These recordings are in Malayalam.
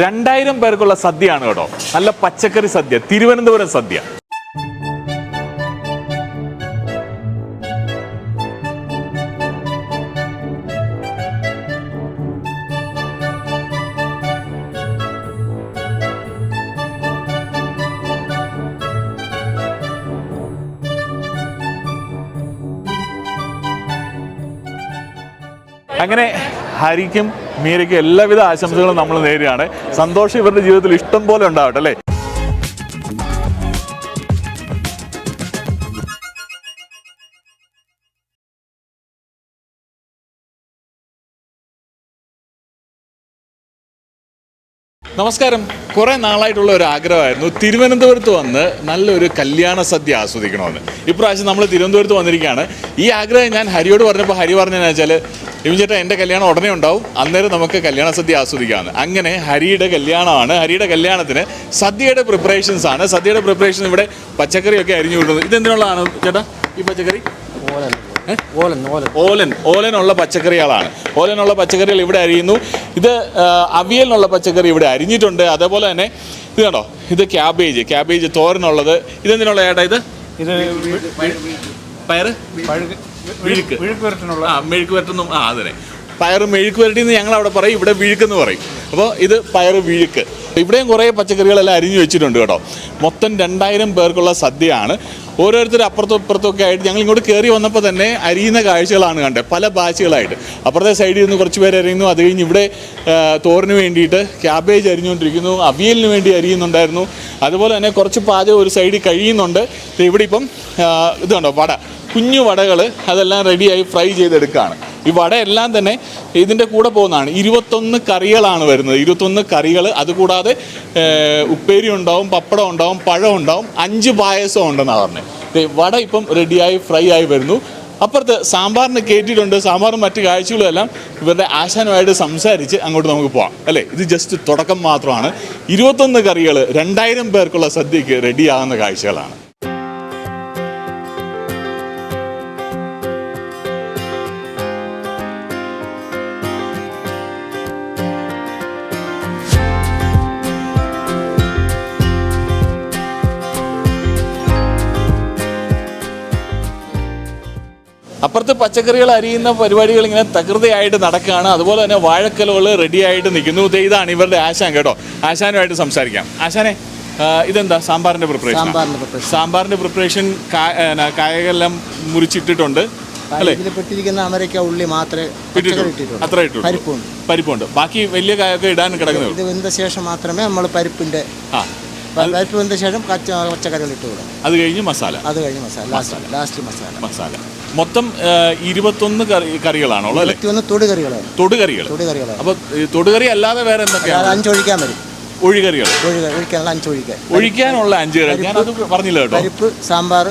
രണ്ടായിരം പേർക്കുള്ള സദ്യയാണ് കേട്ടോ. നല്ല പച്ചക്കറി സദ്യ തിരുവനന്തപുരം സദ്യ. ഹരിക്കും മീരയ്ക്കും എല്ലാവിധ ആശംസകളും നമ്മൾ നേരുകയാണ്. സന്തോഷം ഇവരുടെ ജീവിതത്തിൽ ഇഷ്ടം പോലെ ഉണ്ടാവട്ടെ അല്ലേ? നമസ്കാരം. കുറെ നാളായിട്ടുള്ള ഒരു ആഗ്രഹമായിരുന്നു. തിരുവനന്തപുരത്ത് വന്ന് നല്ലൊരു കല്യാണ സദ്യ ആസ്വദിക്കണമെന്ന്. ഇപ്രാവശ്യം നമ്മൾ തിരുവനന്തപുരത്ത് വന്നിരിക്കുകയാണ്. ഈ ആഗ്രഹം ഞാൻ ഹരിയോട് പറഞ്ഞപ്പോൾ ഹരി പറഞ്ഞതെന്ന് വെച്ചാൽ ഇവൻ ചേട്ടാ എന്റെ കല്യാണം ഉടനെ ഉണ്ടാവും. അന്നേരം നമുക്ക് കല്യാണ സദ്യ ആസ്വദിക്കാമെന്ന് അങ്ങനെ ഹരിയുടെ കല്യാണമാണ്. ഹരിയുടെ കല്യാണത്തിന് സദ്യയുടെ പ്രിപ്പറേഷൻസ് ആണ്. സദ്യയുടെ പ്രിപ്പറേഷൻ ഇവിടെ പച്ചക്കറിയൊക്കെ അരിഞ്ഞു വിടുന്നത് ഇതെന്തിനുള്ളതാണ് ചേട്ടാ ഈ പച്ചക്കറി? ഓലൻ. ഓലനുള്ള പച്ചക്കറികളാണ്. ഓലനുള്ള പച്ചക്കറികൾ ഇവിടെ അരിയുന്നു. ഇത് അവിയലിനുള്ള പച്ചക്കറി ഇവിടെ അരിഞ്ഞിട്ടുണ്ട്. അതേപോലെ തന്നെ ഇത് കണ്ടോ? ഇത് ക്യാബേജ്. ക്യാബേജ് തോരനുള്ളത്. ഇതെന്തിനുള്ള ചേട്ടാ ഇത്? ഇത് പയറ്? വിഴുക്ക്. വിഴുക്ക് വരട്ടിനുള്ള ആ മെഴുക്ക് വരട്ടുന്നു. ആ അതിനെ പയർ മെഴുക്ക് വരട്ടി എന്ന് ഞങ്ങൾ അവിടെ പറയും. ഇവിടെ വിഴുക്കെന്ന് പറയും. അപ്പോൾ ഇത് പയർ വിഴുക്ക്. ഇവിടെയും കുറേ പച്ചക്കറികളെല്ലാം അരിഞ്ഞു വെച്ചിട്ടുണ്ട് കേട്ടോ. മൊത്തം രണ്ടായിരം പേർക്കുള്ള സദ്യയാണ്. ഓരോരുത്തർ അപ്പുറത്തും ഇപ്പുറത്തും ഒക്കെ ആയിട്ട് ഞങ്ങൾ ഇങ്ങോട്ട് കയറി വന്നപ്പോൾ തന്നെ അരിയുന്ന കാഴ്ചകളാണ് കണ്ടത് പല ബാച്ചുകളായിട്ട്. അപ്പുറത്തെ സൈഡിൽ നിന്ന് കുറച്ച് പേര് അരിയുന്നു അത് കഴിഞ്ഞ് ഇവിടെ തോറിന് വേണ്ടിയിട്ട് ക്യാബേജ് അരിഞ്ഞുകൊണ്ടിരിക്കുന്നു അവിയലിന് വേണ്ടി അരിയുന്നുണ്ടായിരുന്നു. അതുപോലെ തന്നെ കുറച്ച് പാചകം ഒരു സൈഡിൽ കഴിയുന്നുണ്ട്. ഇവിടെ ഇപ്പം ഇതുണ്ടോ ഇത് കണ്ടോ വട കുഞ്ഞു വടകൾ അതെല്ലാം റെഡിയായി ഫ്രൈ ചെയ്തെടുക്കുകയാണ് ഈ എല്ലാം തന്നെ ഇതിന്റെ കൂടെ പോകുന്നതാണ്. ഇരുപത്തൊന്ന് കറികളാണ് വരുന്നത്. ഇരുപത്തൊന്ന് കറികൾ അതുകൂടാതെ ഉപ്പേരി ഉണ്ടാവും പപ്പടം ഉണ്ടാവും പഴം ഉണ്ടാവും അഞ്ച് പായസം ഉണ്ടെന്നാണ് പറഞ്ഞത് വട ഇപ്പം റെഡിയായി ഫ്രൈ ആയി വരുന്നു. അപ്പുറത്ത് സാമ്പാറിന് കയറ്റിയിട്ടുണ്ട് സാമ്പാറും മറ്റു കാഴ്ചകളും എല്ലാം ഇവരുടെ ആശാനുമായിട്ട് സംസാരിച്ച് അങ്ങോട്ട് നമുക്ക് പോകാം അല്ലേ? ഇത് ജസ്റ്റ് തുടക്കം മാത്രമാണ്. ഇരുപത്തൊന്ന് കറികൾ രണ്ടായിരം പേർക്കുള്ള സദ്യക്ക് റെഡിയാകുന്ന കാഴ്ചകളാണ്. അപ്പുറത്ത് പച്ചക്കറികൾ അരിയുന്ന പരിപാടികൾ ഇങ്ങനെ തകൃതയായിട്ട് നടക്കുകയാണ്. അതുപോലെ തന്നെ വാഴക്കലുകൾ റെഡി ആയിട്ട് നിൽക്കുന്നു. ഇതാണ് ഇവരുടെ ആശാൻ കേട്ടോ. ആശാനുമായിട്ട് സംസാരിക്കാം. ആശാനെ ഇതെന്താ? സാമ്പാറിന്റെ പ്രിപ്പറേഷൻ സാമ്പാറിന്റെ സാമ്പാറിന്റെ പ്രിപ്പറേഷൻ കായകളെല്ലാം മുറിച്ചിട്ടിട്ടുണ്ട്. അല്ലേ? ഇതിൽ പെട്ടിരിക്കുന്ന അമരയ്ക്ക ഉള്ളി മാത്രമേ അത്ര പരിപ്പുണ്ട്. പരിപ്പുണ്ട്. ബാക്കി വലിയ കായൊക്കെ ഇടാൻ കിടക്കുന്നത് ഇത് വെന്ത ശേഷം മാത്രമേ നമ്മൾ പരിപ്പിന്റെ പരിപ്പ് വെന്ത ശേഷം പച്ചക്കറികൾ ഇട്ട് അത് കഴിഞ്ഞ് മസാല. അത് കഴിഞ്ഞ് മസാല. ലാസ്റ്റ് ലാസ്റ്റ് മസാല. മസാല. മൊത്തം ഇരുപത്തൊന്ന് കറി കറികളാണോ അല്ലേ? തൊടുകറികൾ അപ്പൊ അപ്പോൾ തൊടുകറി അല്ലാതെ വേറെ എന്തൊക്കെയാണ്? അഞ്ചൊഴിക്കാൻ വരും. ഒഴികറികൾ ഒഴുക ഒഴിക്കാനുള്ള അഞ്ച് കറി ഞാനത് പറഞ്ഞില്ല കേട്ടോ. പരിപ്പ് സാമ്പാർ.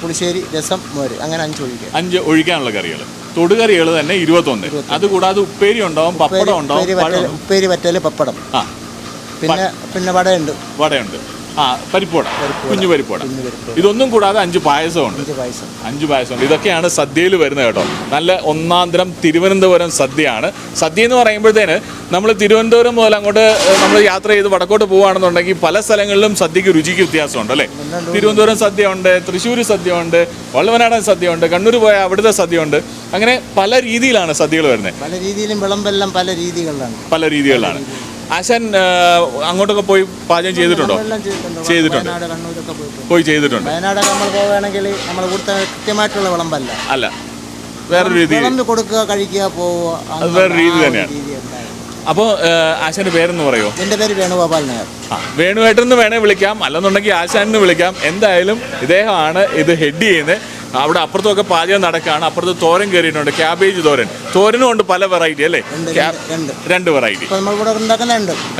പുളിശ്ശേരി രസം മോര് അങ്ങനെ അഞ്ചൊഴിക്കാൻ അഞ്ച് ഒഴിക്കാനുള്ള കറികൾ തൊടുകറികൾ തന്നെ ഇരുപത്തൊന്ന്. അതുകൂടാതെ ഉപ്പേരി ഉണ്ടാവും പപ്പടം ഉണ്ടാവും ഉപ്പേരി പറ്റൽ വറ്റൽ പപ്പടം. പിന്നെ പിന്നെ വടയുണ്ട്. വടയുണ്ട്. ആ പരിപ്പുവട. കുഞ്ഞു പരിപ്പുവട. ഇതൊന്നും കൂടാതെ അഞ്ച് പായസമുണ്ട്. അഞ്ച് പായസം. അഞ്ച് പായസമുണ്ട് ഇതൊക്കെയാണ് സദ്യയിൽ വരുന്നത് കേട്ടോ. നല്ല ഒന്നാന്തരം തിരുവനന്തപുരം സദ്യയാണ്. സദ്യ എന്ന് പറയുമ്പോഴത്തേന് നമ്മൾ തിരുവനന്തപുരം മുതൽ അങ്ങോട്ട് നമ്മൾ യാത്ര ചെയ്ത് വടക്കോട്ട് പോവുകയാണെന്നുണ്ടെങ്കിൽ പല സ്ഥലങ്ങളിലും സദ്യക്ക് രുചിക്ക് വ്യത്യാസമുണ്ട് അല്ലേ? തിരുവനന്തപുരം സദ്യ ഉണ്ട് തൃശ്ശൂർ സദ്യ ഉണ്ട് വള്ളവനാടൻ സദ്യ ഉണ്ട് കണ്ണൂർ പോയ അവിടുത്തെ സദ്യ ഉണ്ട് അങ്ങനെ പല രീതിയിലാണ് സദ്യകൾ വരുന്നത്. പല രീതിയിലും വിളമ്പെല്ലാം പല രീതികളിലാണ്. പല രീതികളിലാണ്. ആശാൻ അങ്ങോട്ടൊക്കെ പോയി പാചകം ചെയ്തിട്ടുണ്ടോ? ചെയ്തിട്ടുണ്ട്. പോയി ചെയ്തിട്ടുണ്ട്. വയനാടൊക്കെ നമ്മൾ പോവുകയാണെങ്കിൽ നമ്മൾ ഇവിടുത്തെ കൃത്യമായിട്ടുള്ള വിളമ്പല്ല. അല്ല. വേറൊരു രീതി. വിളമ്പ് കൊടുക്കുക കഴിക്കുക പോവുക അത് വേറെ രീതി തന്നെയാണ്. അപ്പോൾ ആശാന്റെ പേരെന്ന് പറയോ? എന്റെ പേര് വേണുഗോപാൽ നായർ. ആ വേണുവേട്ടെന്ന് വേണേൽ വിളിക്കാം. അല്ലെന്നുണ്ടെങ്കിൽ ആശാനെന്ന് വിളിക്കാം. എന്തായാലും ഇദ്ദേഹമാണ് ഇത് ഹെഡ് ചെയ്യുന്നത്. അവിടെ അപ്പുറത്തൊക്കെ പാചകം നടക്കുകയാണ് അപ്പുറത്ത് തോരൻ കയറിയിട്ടുണ്ട്. ക്യാബേജ് തോരൻ. തോരനും ഉണ്ട് പല വെറൈറ്റി അല്ലേ? രണ്ട് വെറൈറ്റി ഇപ്പോൾ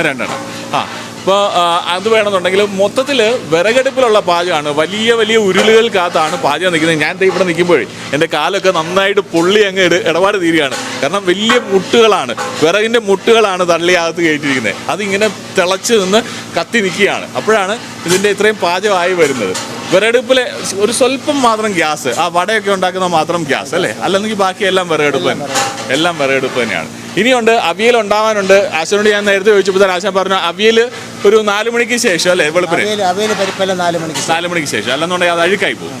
രണ്ടെണ്ണം. ആ. അപ്പോൾ അത് വേണമെന്നുണ്ടെങ്കിൽ മൊത്തത്തിൽ വിറകടുപ്പിലുള്ള പാചകമാണ്. വലിയ വലിയ ഉരുളുകൾക്കകത്താണ് പാചകം നിൽക്കുന്നത്. ഞാൻ ഇവിടെ നിൽക്കുമ്പോഴേ എന്റെ കാലൊക്കെ നന്നായിട്ട് പൊള്ളി അങ്ങ് ഇട- ഇടപാട് തീരുകയാണ്. കാരണം വലിയ മുട്ടുകളാണ്. വിറകിന്റെ മുട്ടുകളാണ് തള്ളിയകത്ത് കയറ്റിയിരിക്കുന്നത്. അതിങ്ങനെ തിളച്ച് നിന്ന് കത്തി നിൽക്കുകയാണ്. അപ്പോഴാണ് ഇതിന്റെ ഇത്രയും പാചകമായി വരുന്നത്. വിറകടുപ്പിൽ ഒരു സ്വല്പം മാത്രം ഗ്യാസ് ആ വടയൊക്കെ ഉണ്ടാക്കുന്ന മാത്രം ഗ്യാസ് അല്ലേ? അല്ലെന്നെങ്കിൽ ബാക്കി എല്ലാം വിറകടുപ്പ് തന്നെ. എല്ലാം വിറകടുപ്പ് തന്നെയാണ്. ഇനിയുണ്ട് അവിയൽ ഉണ്ടാവാനുണ്ട്. ആശാനോട് ഞാൻ നേരത്തെ ചോദിച്ചപ്പോൾ ആശാൻ പറഞ്ഞു അവിയൽ ഒരു നാല് മണിക്ക് ശേഷം അല്ലേ വെളുപ്പിന്? നാല് മണിക്ക് ശേഷം. അല്ലെന്നുണ്ടെങ്കിൽ അത് അഴുക്കായി പോകും.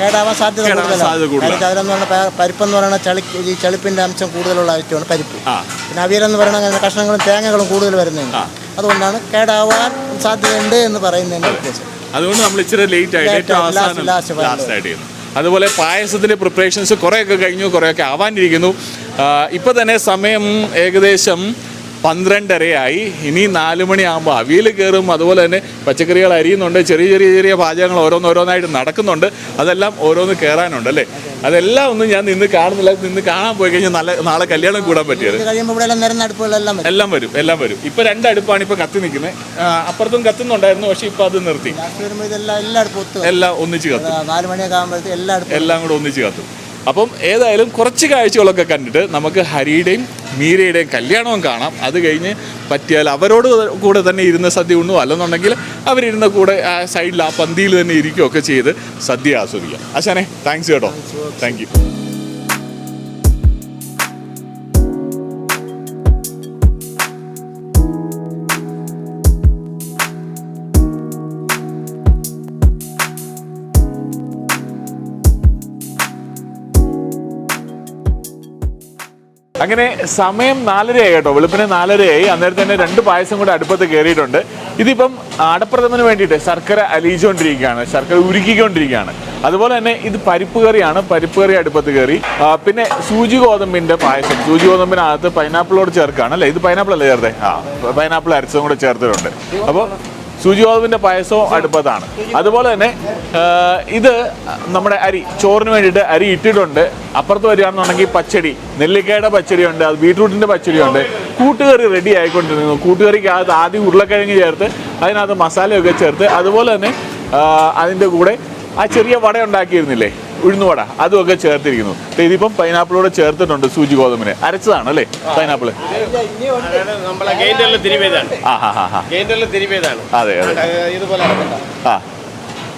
കേടാവാൻ സാധ്യത കൂടുതലാണ്. പറഞ്ഞാൽ പരിപ്പെന്ന് പറയുന്ന ചളി ഈ ചളിപ്പിന്റെ അംശം കൂടുതലുള്ള ഐറ്റമാണ് പരിപ്പ്. പിന്നെ അവിയൽ എന്ന് പറയുന്ന കഷ്ണങ്ങളും തേങ്ങകളും കൂടുതൽ വരുന്നുണ്ട്. അതുകൊണ്ടാണ് കേടാവാൻ സാധ്യതയുണ്ട് എന്ന് പറയുന്നതിന്റെ ഉദ്ദേശം അതുകൊണ്ട് നമ്മൾ ഇച്ചിരി ലേറ്റ് ആയിട്ട് ഏറ്റവും അവസാനം ലാസ്റ്റ് ആയിട്ട് ചെയ്യുന്നു അതുപോലെ പായസത്തിന്റെ പ്രിപ്പറേഷൻസ് കുറേയൊക്കെ കഴിഞ്ഞു കുറേയൊക്കെ ആവാനിരിക്കുന്നു. ഇപ്പൊ തന്നെ സമയം ഏകദേശം പന്ത്രണ്ടരയായി. ഇനി നാല് മണിയാകുമ്പോൾ അവിയൽ കയറും അതുപോലെ തന്നെ പച്ചക്കറികൾ അരിയുന്നുണ്ട്. ചെറിയ ചെറിയ ചെറിയ പാചകങ്ങൾ ഓരോന്നോരോന്നായിട്ട് നടക്കുന്നുണ്ട്. അതെല്ലാം ഓരോന്ന് കയറാനുണ്ട് അല്ലേ? അതെല്ലാം ഒന്നും ഞാൻ നിന്ന് കാണുന്നില്ല. നിന്ന് കാണാൻ പോയി കഴിഞ്ഞാൽ നല്ല നാളെ കല്യാണം കൂടാൻ പറ്റിയത്. എല്ലാം വരും. എല്ലാം വരും. ഇപ്പൊ രണ്ട് അടുപ്പാണ് ഇപ്പൊ കത്തി നിൽക്കുന്നത് അപ്പുറത്തും കത്തുന്നുണ്ടായിരുന്നു. പക്ഷെ ഇപ്പൊ അത് നിർത്തി. എല്ലാ ഒന്നിച്ച് കത്തും. എല്ലാം കൂടെ ഒന്നിച്ച് കത്തും. അപ്പം ഏതായാലും കുറച്ച് കാഴ്ചകളൊക്കെ കണ്ടിട്ട് നമുക്ക് ഹരിയുടെയും മീരയുടെയും കല്യാണവും കാണാം. അത് കഴിഞ്ഞ് പറ്റിയാൽ അവരോട് കൂടെ തന്നെ ഇരുന്ന് സദ്യ ഉണ്ണും. അല്ലെന്നുണ്ടെങ്കിൽ അവരിരുന്ന കൂടെ ആ സൈഡിൽ ആ പന്തിയിൽ തന്നെ ഇരിക്കുകയൊക്കെ ചെയ്ത് സദ്യ ആസ്വദിക്കാം. അശാനെ താങ്ക്സ് കേട്ടോ. താങ്ക് യു അങ്ങനെ സമയം നാലരയായി കേട്ടോ. വെളുപ്പിന് നാലരയായി. അന്നേരം തന്നെ രണ്ട് പായസം കൂടെ അടുപ്പത്ത് കയറിയിട്ടുണ്ട് ഇതിപ്പം ആടപ്രഥമന് വേണ്ടിയിട്ട് ശർക്കര അലിയിച്ചുകൊണ്ടിരിക്കുകയാണ്. ശർക്കര ഉരുക്കിക്കൊണ്ടിരിക്കുകയാണ്. അതുപോലെ തന്നെ ഇത് പരിപ്പ് കറിയാണ്. പരിപ്പ് കറി അടുപ്പത്ത് കയറി പിന്നെ സൂചി ഗോതമ്പിന്റെ പായസം. സൂചി ഗോതമ്പിനകത്ത് പൈനാപ്പിളോട് ചേർക്കുകയാണ്. അല്ലേ? ഇത് പൈനാപ്പിൾ അല്ലേ ചേർത്തേ? ആ പൈനാപ്പിൾ അരച്ചതും കൂടെ ചേർത്തിട്ടുണ്ട്. അപ്പോൾ സൂചി ഗോതമ്പിന്റെ പായസവും അടുപ്പത്താണ് അതുപോലെ തന്നെ ഇത് നമ്മുടെ അരി ചോറിന് വേണ്ടിയിട്ട് അരി ഇട്ടിട്ടുണ്ട്. അപ്പുറത്ത് വരികയാണെന്നുണ്ടെങ്കിൽ പച്ചടി നെല്ലിക്കയുടെ പച്ചടിയുണ്ട് അത് ബീട്രൂട്ടിന്റെ പച്ചടിയുണ്ട്. കൂട്ടുകറി റെഡി ആയിക്കൊണ്ടിരുന്നു കൂട്ടുകറിക്കകത്ത് ആദ്യം ഉരുളക്കിഴങ്ങ് ചേർത്ത് അതിനകത്ത് മസാലയൊക്കെ ചേർത്ത് അതുപോലെ തന്നെ അതിന്റെ കൂടെ ആ ചെറിയ വട ഉണ്ടാക്കിയിരുന്നില്ലേ? ഉഴുന്നുവട അതുമൊക്കെ ചേർത്തിരിക്കുന്നു. ഇതിപ്പം പൈനാപ്പിളോടെ ചേർത്തിട്ടുണ്ട് സൂചി ഗോതമ്പിന്. അരച്ചതാണ് അല്ലേ പൈനാപ്പിൾ അതെ അതെ. ഇതുപോലെ ആ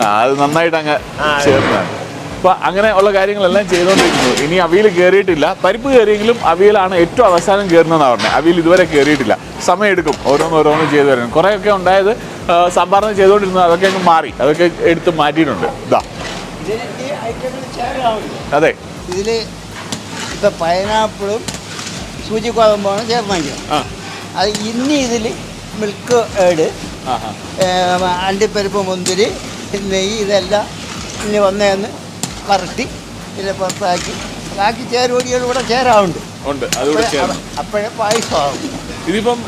ആ അത് നന്നായിട്ട് അങ്ങ് ചേർന്നതാണ്. അപ്പൊ അങ്ങനെ ഉള്ള കാര്യങ്ങളെല്ലാം ചെയ്തുകൊണ്ടിരിക്കുന്നു ഇനി അവിയിൽ കയറിയിട്ടില്ല പരിപ്പ് കയറിയെങ്കിലും അവിയിലാണ് ഏറ്റവും അവസാനം കയറുന്നതെന്നാണ് പറഞ്ഞത് അവിയിൽ ഇതുവരെ കയറിയിട്ടില്ല സമയം എടുക്കും ഓരോന്ന് ഓരോന്ന് ചെയ്തു വരാൻ കുറേയൊക്കെ ഉണ്ടായത് സാമ്പാറിന് ചെയ്തുകൊണ്ടിരുന്നത് അതൊക്കെ അങ്ങ് മാറി. അതൊക്കെ എടുത്ത് മാറ്റിയിട്ടുണ്ട്. ഇതാ അതെ. ഇതിൽ ഇപ്പം പൈനാപ്പിളും സൂചി ഗോതമ്പാണ് ചേർന്നെങ്കിൽ ആ. അത് ഇനി ഇതിൽ മിൽക്ക് ഏഡ് ആ. അണ്ടിപ്പരിപ്പ് മുന്തിരി നെയ്യ് ഇതെല്ലാം ഇനി വന്നേന്ന് വരട്ടി ഇതിനെ പുറത്താക്കി. ബാക്കി ചേരുവടികൾ കൂടെ ചേരാറുണ്ട്. അപ്പോഴേ പായസമാകും ഇതിപ്പം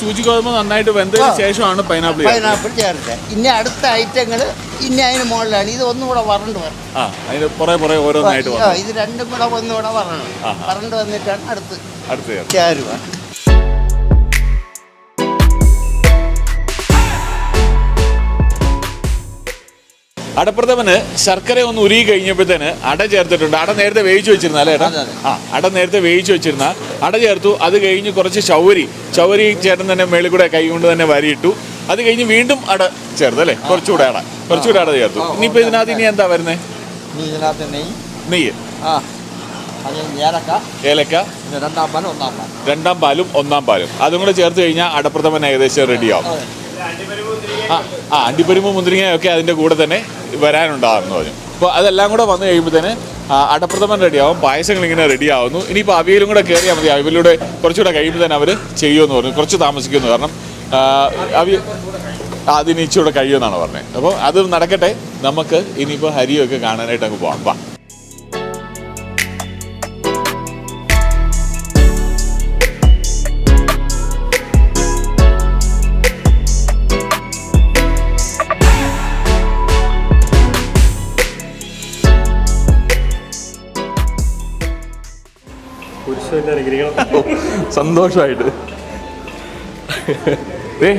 സൂചി ഗോതമ്പ് നന്നായിട്ട് വെന്തതിന് ശേഷമാണ് പൈനാപ്പിൾ പൈനാപ്പിൾ ചേർത്തത്. ഇനി അടുത്ത ഐറ്റങ്ങൾ ഇനി അതിന് മുകളിലാണ്. ഇത് ഒന്നും കൂടെ വറണ്ട് വരണം. ആ അതിന് പുറേ പുറേ ഓരോന്നായിട്ട് ഇത് രണ്ടും കൂടെ ഒന്നുകൂടെ വരണം. വറണ്ട് വന്നിട്ടാണ് അടുത്ത് അടുത്ത് ചേരുക. അടപ്രഥമന് ശർക്കര ഒന്ന് ഉരുകി കഴിഞ്ഞപ്പോഴത്തേന് അട ചേർത്തിട്ടുണ്ട്. അട നേരത്തെ വേവിച്ച് വെച്ചിരുന്ന അല്ലേ ഏട്ടാ? ആ അട നേരത്തെ വേവിച്ച് വെച്ചിരുന്ന അട ചേർത്തു. അത് കഴിഞ്ഞ് കുറച്ച് ചൗരി ചൗരി ചേട്ടൻ തന്നെ മേളിൽ കൂടെ കൈ കൊണ്ട് തന്നെ വരിയിട്ടു. അത് കഴിഞ്ഞ് വീണ്ടും അട ചേർത്ത് അല്ലേ? കുറച്ചുകൂടെ അട. കുറച്ചുകൂടെ അട ചേർത്തു. ഇനിയിപ്പോൾ ഇതിനകത്ത് ഇനി എന്താ വരുന്നത് ഇതിനകത്ത് നെയ്യ്. നെയ്യ്. ആ ഏലക്ക. രണ്ടാം പാലും ഒന്നാം പാലും. അതും കൂടെ ചേർത്ത് കഴിഞ്ഞാൽ അടപ്രഥമൻ ഏകദേശം റെഡിയാവും ആ അണ്ടിപ്പരിമ്പ് മുന്തിരിങ്ങയൊക്കെ അതിന്റെ കൂടെ തന്നെ വരാനുണ്ടാകുമെന്ന് പറഞ്ഞു. അപ്പോൾ അതെല്ലാം കൂടെ വന്നു കഴിയുമ്പോഴത്തേന് അടപ്രഥമൻ റെഡിയാവും പായസങ്ങൾ ഇങ്ങനെ റെഡിയാവുന്നു. ഇനിയിപ്പോൾ അവിയലും കൂടെ കയറിയാൽ മതി. അവിയലൂടെ കുറച്ചുകൂടെ കഴിയുമ്പോൾ തന്നെ അവർ ചെയ്യുമെന്ന് പറഞ്ഞു. കുറച്ച് താമസിക്കുന്നു കാരണം അവി അതിന് കഴിയുമെന്നാണ് പറഞ്ഞത്. അപ്പോൾ അത് നടക്കട്ടെ. നമുക്ക് ഇനിയിപ്പോൾ ഹരിയൊക്കെ കാണാനായിട്ട് അങ്ങ് പോകാം വാ. സന്തോഷമായിട്ട് ഏ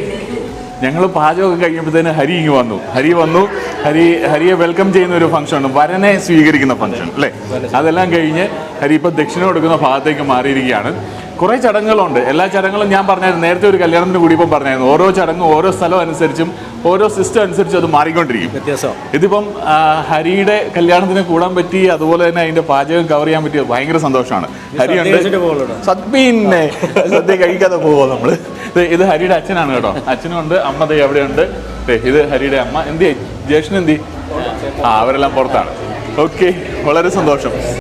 ഞങ്ങൾ പാചകമൊക്കെ കഴിഞ്ഞപ്പോഴത്തേന് ഹരി ഇങ്ങ് വന്നു. ഹരി വന്നു. ഹരി ഹരിയെ വെൽക്കം ചെയ്യുന്ന ഒരു ഫംഗ്ഷൻ വരനെ സ്വീകരിക്കുന്ന ഫംഗ്ഷൻ അല്ലേ? അതെല്ലാം കഴിഞ്ഞ് ഹരി ഇപ്പോൾ ദക്ഷിണ കൊടുക്കുന്ന ഭാഗത്തേക്ക് മാറിയിരിക്കുകയാണ്. കുറേ ചടങ്ങുകളുണ്ട്. എല്ലാ ചടങ്ങുകളും ഞാൻ പറഞ്ഞായിരുന്നു. നേരത്തെ ഒരു കല്യാണത്തിന് കൂടി ഇപ്പം പറഞ്ഞായിരുന്നു. ഓരോ ചടങ്ങും ഓരോ സ്ഥലം അനുസരിച്ചും ഓരോ സിസ്റ്റം അനുസരിച്ചും അത് മാറിക്കൊണ്ടിരിക്കും. വ്യത്യാസം. ഇതിപ്പം ഹരിയുടെ കല്യാണത്തിന് കൂടാൻ പറ്റി അതുപോലെ തന്നെ അതിന്റെ പാചകം കവർ ചെയ്യാൻ പറ്റിയത് ഭയങ്കര സന്തോഷമാണ്. ഹരി ഉണ്ട്. പിന്നെ സദ്യ കഴിക്കാതെ പോവോ നമ്മൾ ഇത് ഹരിയുടെ അച്ഛനാണ് കേട്ടോ. അച്ഛനുണ്ട് അമ്മ ദേ അവിടെയുണ്ട് ഉണ്ട്. ഇത് ഹരിയുടെ അമ്മ. എന്തി ജ്യേഷ്ഠൻ എന്തി? ആ അവരെല്ലാം പുറത്താണ്. ഓക്കെ വളരെ സന്തോഷം.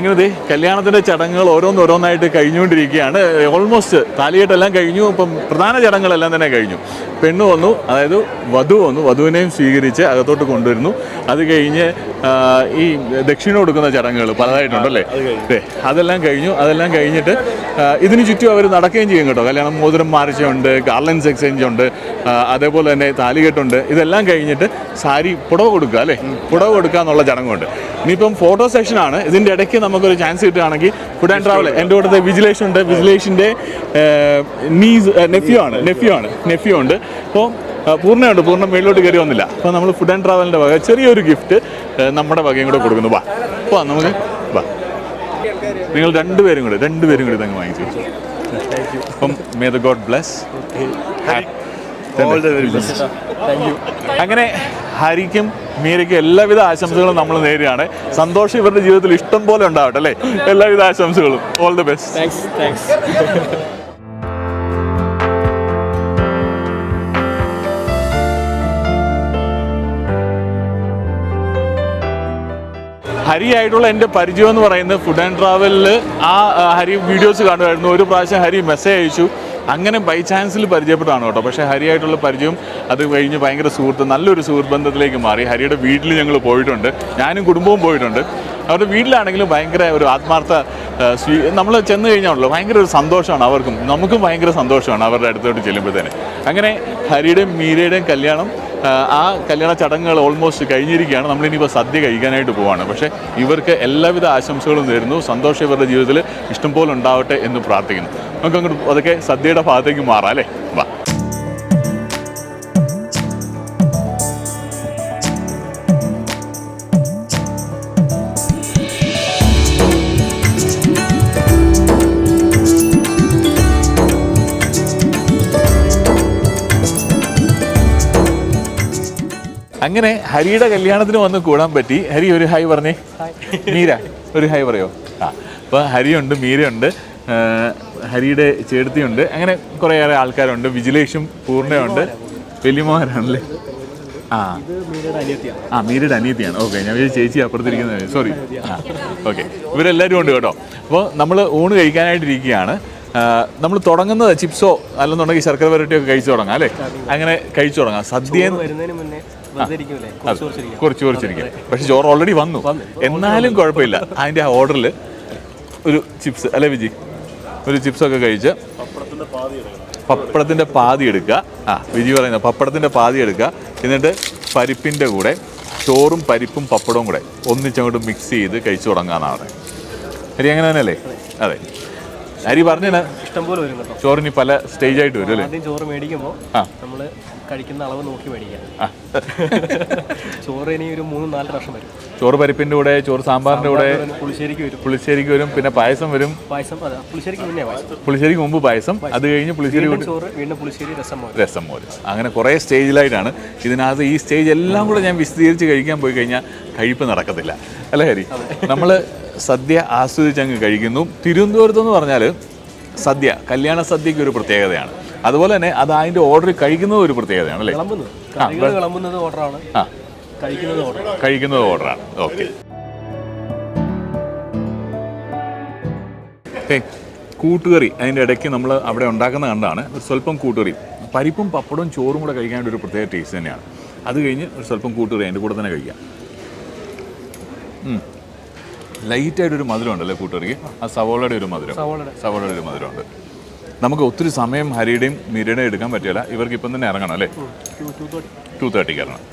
അങ്ങനെ ദേ കല്യാണത്തിന്റെ ചടങ്ങുകൾ ഓരോന്നോരോന്നായിട്ട് കഴിഞ്ഞുകൊണ്ടിരിക്കുകയാണ്. ഓൾമോസ്റ്റ് താലികെട്ടെല്ലാം കഴിഞ്ഞു. ഇപ്പം പ്രധാന ചടങ്ങുകളെല്ലാം തന്നെ കഴിഞ്ഞു. പെണ്ണ് വന്നു അതായത് വധു വന്നു. വധുവിനെയും സ്വീകരിച്ച് അകത്തോട്ട് കൊണ്ടുവരുന്നു. അത് കഴിഞ്ഞ് ഈ ദക്ഷിണ കൊടുക്കുന്ന ചടങ്ങുകൾ പലതായിട്ടുണ്ടല്ലേ? അതെല്ലാം കഴിഞ്ഞു. അതെല്ലാം കഴിഞ്ഞിട്ട് ഇതിന് ചുറ്റും അവർ നടക്കുകയും ചെയ്യും കേട്ടോ. കല്യാണം മോതിരം മാറിച്ചുണ്ട് ഗാർലൻസ് എക്സ്ചേഞ്ച് ഉണ്ട് അതേപോലെ തന്നെ താലികെട്ടുണ്ട്. ഇതെല്ലാം കഴിഞ്ഞിട്ട് സാരി പുടവ് കൊടുക്കുക അല്ലേ? പുടവ് കൊടുക്കുക എന്നുള്ള ചടങ്ങുണ്ട്. ഇനിയിപ്പം ഫോട്ടോ സെഷനാണ് ഇതിന്റെ ഇടയ്ക്ക് നമുക്കൊരു ചാൻസ് കിട്ടുകയാണെങ്കിൽ ഫുഡ് ആൻഡ് ട്രാവൽ എന്റെ കൂടെ വിജിലേഷൻ ഉണ്ട്. വിജിലേഷിന്റെ നീസ് നെഫ്യൂ ആണ്. നെഫ്യൂ ആണ്. നെഫ്യൂ ഉണ്ട്. അപ്പോൾ പൂർണയുണ്ട്. പൂർണ മേളിലോട്ട് കയറി വന്നില്ല. അപ്പോൾ നമ്മൾ ഫുഡ് ആൻഡ് ട്രാവലിന്റെ വക ചെറിയൊരു ഗിഫ്റ്റ് നമ്മുടെ വകയും കൂടെ കൊടുക്കുന്നു. വാ. അപ്പോൾ നമുക്ക് വാ. നിങ്ങൾ രണ്ടുപേരും കൂടെ രണ്ടുപേരും കൂടി ഇതങ്ങ് വാങ്ങിച്ചു. അപ്പം മേ ദ ഗോഡ് ബ്ലസ് അങ്ങനെ ഹരിക്കും മീരയ്ക്കും എല്ലാവിധ ആശംസകളും നമ്മൾ നേരെയാണ് സന്തോഷം ഇവരുടെ ജീവിതത്തിൽ ഇഷ്ടം പോലെ ഉണ്ടാവട്ടെ അല്ലേ? എല്ലാവിധ ആശംസകളും. All the best thanks thanks ഹരിയായിട്ടുള്ള എന്റെ പരിചയം എന്ന് പറയുന്നത് ഫുഡ് ആൻഡ് ട്രാവലിൽ ആ, ഹരി വീഡിയോസ് കാണുമായിരുന്നു. ഒരു പ്രാവശ്യം ഹരി മെസ്സേജ് അയച്ചു. അങ്ങനെ ബൈ ചാൻസിൽ പരിചയപ്പെട്ടാണ് കേട്ടോ. പക്ഷേ ഹരിയായിട്ടുള്ള പരിചയം അത് കഴിഞ്ഞ് ഭയങ്കര സുഹൃത്ത് നല്ലൊരു സുഹൃത്ത് ബന്ധത്തിലേക്ക് മാറി. ഹരിയുടെ വീട്ടിൽ ഞങ്ങൾ പോയിട്ടുണ്ട്. ഞാനും കുടുംബവും പോയിട്ടുണ്ട്. അവരുടെ വീട്ടിലാണെങ്കിലും ഭയങ്കര ഒരു ആത്മാർത്ഥ സ്വീ നമ്മൾ ചെന്ന് കഴിഞ്ഞാണല്ലോ ഭയങ്കര ഒരു സന്തോഷമാണ് അവർക്കും. നമുക്കും ഭയങ്കര സന്തോഷമാണ് അവരുടെ അടുത്തോട്ട് ചെല്ലുമ്പോഴത്തേന്. അങ്ങനെ ഹരിയുടെയും മീരയുടെയും കല്യാണം ആ, കല്യാണ ചടങ്ങുകൾ ഓൾമോസ്റ്റ് കഴിഞ്ഞിരിക്കുകയാണ്. നമ്മളിനിപ്പോൾ സദ്യ കഴിക്കാനായിട്ട് പോവാണ്. പക്ഷേ ഇവർക്ക് എല്ലാവിധ ആശംസകളും നേരുന്നു. സന്തോഷം ഇവരുടെ ജീവിതത്തിൽ ഇഷ്ടംപോലെ ഉണ്ടാവട്ടെ എന്ന് പ്രാർത്ഥിക്കുന്നു. നമുക്ക് അങ്ങോട്ട് അതൊക്കെ സദ്യയുടെ ഭാഗത്തേക്ക് മാറാം അല്ലേ? അങ്ങനെ ഹരിയുടെ കല്യാണത്തിന് വന്ന് കൂടാൻ പറ്റി. ഹരി ഒരു ഹായ് പറഞ്ഞേ. മീര ഒരു ഹായ് പറയോ? ആ അപ്പോൾ ഹരിയുണ്ട് മീരയുണ്ട് ഹരിയുടെ ചേർത്തിയുണ്ട് അങ്ങനെ കുറേയേറെ ആൾക്കാരുണ്ട്. വിജിലേഷും പൂർണയുണ്ട്. വലിയമാരാണല്ലേ ആ. ആ മീരയുടെ അനിയത്തിയാണ്. ഓക്കെ ഞാൻ വിചാരിച്ച ചേച്ചി അപ്പുറത്തിരിക്കുന്ന സോറി ആ ഓക്കെ. ഇവരെല്ലാവരും ഉണ്ട് കേട്ടോ. അപ്പോൾ നമ്മൾ ഊണ് കഴിക്കാനായിട്ടിരിക്കുകയാണ് നമ്മൾ തുടങ്ങുന്നത് ചിപ്സോ അല്ലെന്നുണ്ടെങ്കിൽ ശർക്കര വരട്ടിയൊക്കെ കഴിച്ചു തുടങ്ങാം അല്ലേ? അങ്ങനെ കഴിച്ചു തുടങ്ങാം. സദ്യ വരുന്നതിന് മുന്നേ. കുറച്ച് കുറച്ചിരിക്കും. പക്ഷെ ചോറ് ഓൾറെഡി വന്നു. എന്നാലും കുഴപ്പമില്ല. അതിന്റെ ആ ഓർഡറിൽ ഒരു ചിപ്സ് അല്ലെ വിജി? ഒരു ചിപ്സ് ഒക്കെ കഴിച്ച് പപ്പടത്തിന്റെ പാതി എടുക്കുക. ആ വിജി പറയുന്ന പപ്പടത്തിന്റെ പാതി എടുക്കുക. എന്നിട്ട് പരിപ്പിന്റെ കൂടെ ചോറും പരിപ്പും പപ്പടവും കൂടെ ഒന്നിച്ചങ്ങോട്ട് മിക്സ് ചെയ്ത് കഴിച്ചു തുടങ്ങാന്നാണ് പറയുന്നത് ഹരി അങ്ങനെ തന്നെയല്ലേ? അതെ. ഹരി പറഞ്ഞു ഇഷ്ടം പോലെ വരും കേട്ടോ. ചോറിന് പല സ്റ്റേജ് ആയിട്ട് വരും അല്ലേ? ആദ്യം ചോറ് മേടിക്കുമ്പോൾ. നമ്മൾ കഴിക്കുന്ന അളവ് നോക്കി മേടിക്കാം. ചോറ് ഇനി ഒരു മൂന്ന് നാല് പ്രാവശ്യം വരും. ചോറ് പരിപ്പിന്റെ കൂടെ ചോറ് സാമ്പാറിന്റെ കൂടെ പുളിശ്ശേരിക്ക് വരും. പുളിശ്ശേരിക്ക് വരും പിന്നെ പായസം വരും. പായസം പുളിശ്ശേരിക്ക് മുന്നേ പായസം. പുളിശ്ശേരിക്ക് മുമ്പ് പായസം. അത് കഴിഞ്ഞ് പുളിശ്ശേരി ചോറ് വീണ്ടും പുളിശ്ശേരി രസം പോലെ രസം മോര്. അങ്ങനെ കുറേ സ്റ്റേജിലായിട്ടാണ്. ഇതിനകത്ത് ഈ സ്റ്റേജ് എല്ലാം കൂടെ ഞാൻ വിശദീകരിച്ച് കഴിക്കാൻ പോയി കഴിഞ്ഞാൽ കഴിപ്പ് നടക്കത്തില്ല. അല്ലേ ഹരി? നമ്മൾ സദ്യ ആസ്വദിച്ചങ്ങ് കഴിക്കുന്നു. തിരുവനന്തപുരത്ത് എന്ന് പറഞ്ഞാൽ സദ്യ കല്യാണ സദ്യക്ക് ഒരു പ്രത്യേകതയാണ്. അതുപോലെ തന്നെ അത് അതിന്റെ ഓർഡർ കഴിക്കുന്നത് ഒരു പ്രത്യേകതയാണ് അല്ലേ? വിളമ്പുന്നത്. ഓർഡറാണ് ആ. കഴിക്കുന്നത് ഓർഡർ കഴിക്കുന്നത് ഓർഡറാണ് ഓക്കെ കൂട്ടുകറി അതിന്റെ ഇടയ്ക്ക് നമ്മൾ അവിടെ ഉണ്ടാക്കുന്ന കണ്ടാണ്. ഒരു സ്വല്പം കൂട്ടുകറി. പരിപ്പും പപ്പടവും ചോറും കൂടെ കഴിക്കാനായിട്ട് ഒരു പ്രത്യേക ടേസ്റ്റ് തന്നെയാണ്. അത് കഴിഞ്ഞ് ഒരു സ്വല്പം കൂട്ടുകറി അതിന്റെ കൂടെ തന്നെ കഴിക്കാം. ലൈറ്റായിട്ടൊരു മധുരം ഉണ്ടല്ലേ കൂട്ടുകറിക്ക്? ആ സവോളയുടെ ഒരു മധുരം. സവോളയുടെ ഒരു മധുരമുണ്ട്. നമുക്ക് ഒത്തിരി സമയം ഹരിയുടെയും മീരയുടെയും എടുക്കാൻ പറ്റില്ല ഇവർക്ക് ഇപ്പം തന്നെ ഇറങ്ങണം അല്ലേ? ടു തേർട്ടിക്ക് ഇറങ്ങണം.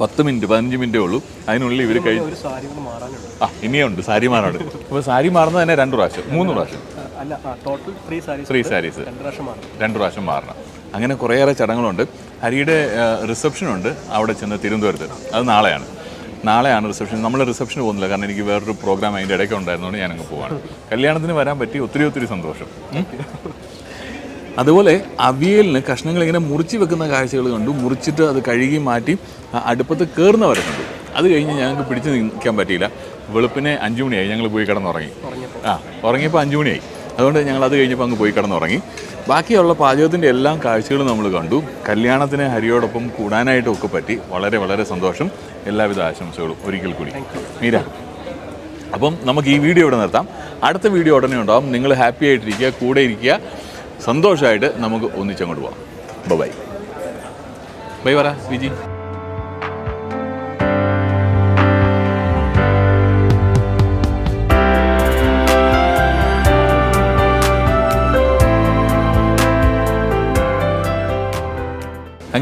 പത്ത് മിനിറ്റ് പതിനഞ്ച് മിനിറ്റേ ഉള്ളൂ. അതിനുള്ളിൽ ഇവർ കഴിഞ്ഞു ഒരു ഇനിയേ ഉണ്ട് ആ ഇനിയുണ്ട് സാരി മാറാനുണ്ട്. അപ്പോൾ സാരി മാറുന്നത് തന്നെ രണ്ട് പ്രാവശ്യം മൂന്ന് പ്രാവശ്യം. ത്രീ സാരീസ് രണ്ട് പ്രാവശ്യം മാറണം. അങ്ങനെ കുറേയേറെ ചടങ്ങുകളുണ്ട്. ഹരിയുടെ റിസപ്ഷൻ ഉണ്ട് അവിടെ ചെന്ന് തിരുവനന്തപുരത്ത്. അത് നാളെയാണ്. നാളെയാണ് റിസപ്ഷൻ നമ്മൾ റിസപ്ഷന് പോകുന്നില്ല. കാരണം എനിക്ക് വേറൊരു പ്രോഗ്രാം അതിന്റെ ഇടയ്ക്ക് ഞാൻ ഞാനങ്ങ് പോവാണ്. കല്യാണത്തിന് വരാൻ പറ്റി ഒത്തിരി ഒത്തിരി സന്തോഷം. അതുപോലെ അവിയലിന് കഷ്ണങ്ങൾ ഇങ്ങനെ മുറിച്ച് വെക്കുന്ന കാഴ്ചകൾ കണ്ടു. മുറിച്ചിട്ട് അത് കഴുകി മാറ്റി അടുപ്പത്ത് കയറുന്നവരെ കണ്ടു. അത് കഴിഞ്ഞ് ഞങ്ങൾക്ക് പിടിച്ച് നിൽക്കാൻ പറ്റിയില്ല. വെളുപ്പിനെ അഞ്ചു മണിയായി. ഞങ്ങൾ പോയി കിടന്നുറങ്ങി. ആ ഉറങ്ങിയപ്പോൾ അഞ്ചുമണിയായി അതുകൊണ്ട് ഞങ്ങൾ അത് കഴിഞ്ഞപ്പോൾ അങ്ങ് പോയി കിടന്നുറങ്ങി. ബാക്കിയുള്ള പാചകത്തിന്റെ എല്ലാം കാഴ്ചകളും നമ്മൾ കണ്ടു. കല്യാണത്തിന് ഹരിയോടൊപ്പം കൂടാനായിട്ടും ഒക്കെ പറ്റി വളരെ വളരെ സന്തോഷം. എല്ലാവിധ ആശംസകളും ഒരിക്കൽ കൂടി. മീര അപ്പം നമുക്ക് ഈ വീഡിയോ ഇവിടെ നിർത്താം. അടുത്ത വീഡിയോ ഉടനെ ഉണ്ടാവും. നിങ്ങൾ ഹാപ്പി ആയിട്ടിരിക്കുക കൂടെ ഇരിക്കുക. സന്തോഷമായിട്ട് നമുക്ക് ഒന്നിച്ചങ്ങോട്ട് പോവാം. ബൈ ബൈ പറ വിജി.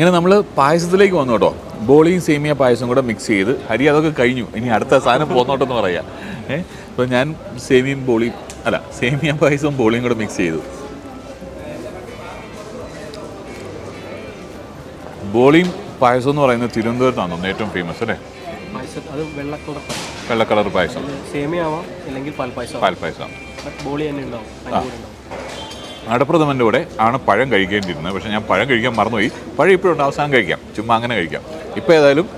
അങ്ങനെ നമ്മൾ പായസത്തിലേക്ക് വന്നു കേട്ടോ. ബോളിയും സേമിയ പായസവും കൂടെ മിക്സ് ചെയ്ത് ഹരി അതൊക്കെ കഴിഞ്ഞു. ഇനി അടുത്ത സാധനം പോന്നോട്ടെന്ന് പറയാം. ഏഹ് അപ്പോൾ ഞാൻ സേമിയയും ബോളിയും അല്ല സേമിയ പായസവും ബോളിയും കൂടെ മിക്സ് ചെയ്തു. ബോളിയും പായസം എന്ന് പറയുന്നത് തിരുവനന്തപുരത്താണ് ഏറ്റവും ഫേമസ് അല്ലേ? പായസം അത് വെള്ള കളർ വെള്ള കളർ പായസം സേമിയ ആവാം അല്ലെങ്കിൽ പാൽ പാൽപ്പായസം പാൽ പായസം ബട്ട് ബോളി തന്നെ ഉണ്ടാവും. അടപ്രഥമന്റെ കൂടെ ആണ് പഴം കഴിക്കേണ്ടിയിരുന്നത്. പക്ഷേ ഞാൻ പഴം കഴിക്കാൻ മറന്നുപോയി. പഴം ഇപ്പോഴുണ്ട് അവസാനം കഴിക്കാം. ചുമ്മാ അങ്ങനെ കഴിക്കാം. ഇപ്പോൾ ഏതായാലും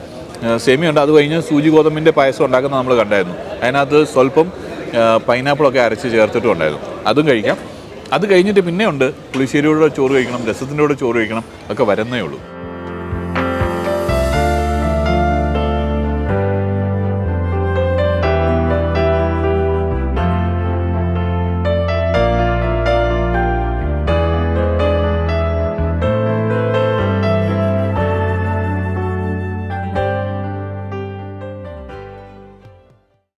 സേമിയുണ്ട് അത് കഴിഞ്ഞ് സൂചി ഗോതമ്പിന്റെ പായസം ഉണ്ടാക്കുന്നത് നമ്മൾ കണ്ടായിരുന്നു. അതിനകത്ത് സ്വല്പം പൈനാപ്പിളൊക്കെ അരച്ച് ചേർത്തിട്ടും ഉണ്ടായിരുന്നു. അതും കഴിക്കാം. അത് കഴിഞ്ഞിട്ട് പിന്നെ ഉണ്ട്. പുളിശ്ശേരിയോടെ ചോറ് കഴിക്കണം രസത്തിന്റെ കൂടെ ചോറ് കഴിക്കണം ഒക്കെ വരുന്നേ ഉള്ളൂ.